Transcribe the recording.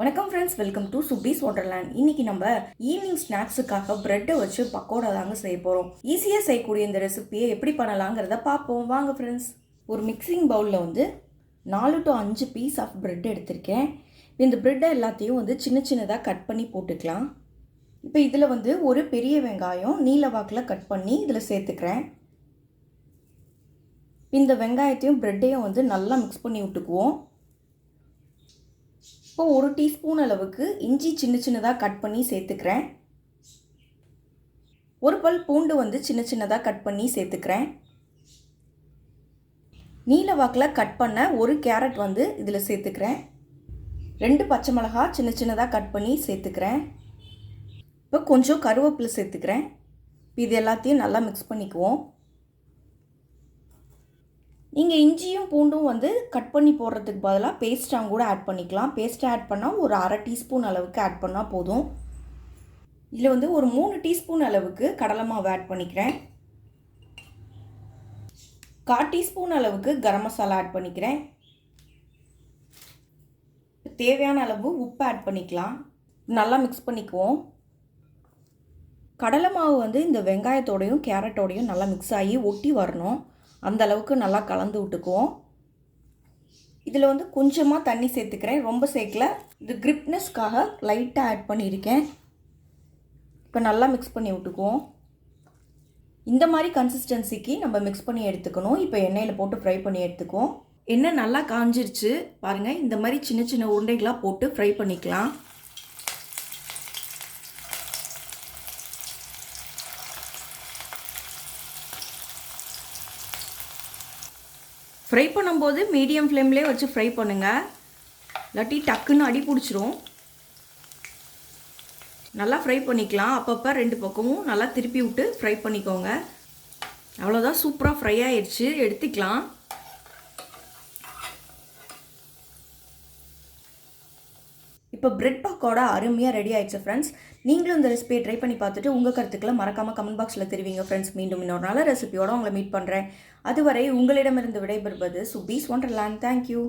வணக்கம் friends welcome to Suppi's wonderland இன்னைக்கு நம்ம ஈவினிங் ஸ்நாக்ஸுக்காக ப்ரெட்டை வச்சு பக்கோடா தாங்க செய்ய போகிறோம் ஈஸியாக செய்யக்கூடிய இந்த ரெசிபியை எப்படி பண்ணலாங்கிறத பார்ப்போம். வாங்க ஃப்ரெண்ட்ஸ் ஒரு மிக்சிங் பவுலில் வந்து நாலு டு அஞ்சு பீஸ் ஆஃப் ப்ரெட் எடுத்திருக்கேன். இந்த ப்ரெட்டை எல்லாத்தையும் வந்து சின்ன சின்னதாக கட் பண்ணி போட்டுக்கலாம். இப்போ இதில் வந்து ஒரு பெரிய வெங்காயம் நீல வாக்கில் கட் பண்ணி இதில் சேர்த்துக்கிறேன். இந்த வெங்காயத்தையும் ப்ரெட்டையும் வந்து நல்லா மிக்ஸ் பண்ணி விட்டுக்குவோம். இப்போ ஒரு டீஸ்பூன் அளவுக்கு இஞ்சி சின்ன சின்னதாக கட் பண்ணி சேர்த்துக்கிறேன். ஒரு பல் பூண்டு வந்து சின்ன சின்னதாக கட் பண்ணி சேர்த்துக்கிறேன். நீல வாக்கில் கட் பண்ண ஒரு கேரட் வந்து இதில் சேர்த்துக்கிறேன். ரெண்டு பச்சை மிளகா சின்ன சின்னதாக கட் பண்ணி சேர்த்துக்கிறேன். இப்போ கொஞ்சம் கருவேப்பிலை சேர்த்துக்கிறேன். இது எல்லாத்தையும் நல்லா மிக்ஸ் பண்ணிக்குவோம். நீங்கள் இஞ்சியும் பூண்டும் வந்து கட் பண்ணி போடுறதுக்கு பதிலாக பேஸ்ட்டாக கூட ஆட் பண்ணிக்கலாம். பேஸ்ட்டை ஆட் பண்ணால் ஒரு அரை டீஸ்பூன் அளவுக்கு ஆட் பண்ணால் போதும். இதில் வந்து ஒரு மூணு டீஸ்பூன் அளவுக்கு கடலை மாவு ஆட் பண்ணிக்கிறேன். கால் டீஸ்பூன் அளவுக்கு கரம் மசாலா ஆட் பண்ணிக்கிறேன். தேவையான அளவு உப்பு ஆட் பண்ணிக்கலாம். நல்லா மிக்ஸ் பண்ணிக்குவோம். கடலை மாவு வந்து இந்த வெங்காயத்தோடையும் கேரட்டோடையும் நல்லா மிக்ஸ் ஆகி ஒட்டி வரணும். அந்த அளவுக்கு நல்லா கலந்து விட்டுக்குவோம். இதில் வந்து கொஞ்சமாக தண்ணி சேர்த்துக்கிறேன். ரொம்ப சேர்க்கல. இது கிரிப்னஸ்க்காக லைட்டாக ஆட் பண்ணியிருக்கேன். இப்போ நல்லா மிக்ஸ் பண்ணி விட்டுக்குவோம். இந்த மாதிரி கன்சிஸ்டன்சிக்கு நம்ம மிக்ஸ் பண்ணி எடுத்துக்கணும். இப்போ எண்ணெயில் போட்டு ஃப்ரை பண்ணி எடுத்துக்குவோம். எண்ணெய் நல்லா காஞ்சிருச்சு. பாருங்கள் இந்த மாதிரி சின்ன சின்ன உருண்டைகளாக போட்டு ஃப்ரை பண்ணிக்கலாம். ஃப்ரை பண்ணும்போது மீடியம் ஃப்ளேம்லேயே வச்சு ஃப்ரை பண்ணுங்கள் இல்லாட்டி டக்குன்னு அடி பிடிச்சிரும். நல்லா ஃப்ரை பண்ணிக்கலாம். அப்பப்போ ரெண்டு பக்கமும் நல்லா திருப்பி விட்டு ஃப்ரை பண்ணிக்கோங்க. அவ்வளோதான் சூப்பராக ஃப்ரை ஆயிடுச்சு. எடுத்துக்கலாம். இப்போ பிரெட் பக்கோடா அருமையாக ரெடி ஆயிடுச்சு ஃப்ரெண்ட்ஸ் நீங்களும் இந்த ரெசிபியை ட்ரை பண்ணி பார்த்துட்டு உங்கள் கருத்துக்களை மறக்காமல் கமெண்ட் பாக்ஸில் தெரிவிங்க ஃப்ரெண்ட்ஸ் மீண்டும் இன்னொரு நல்ல ரெசிபியோட உங்களை மீட் பண்ணுறேன் அதுவரை உங்களிடமிருந்து விடைபெறுவது சுபீஸ் ஒண்டர்லேண்ட் தேங்க்யூ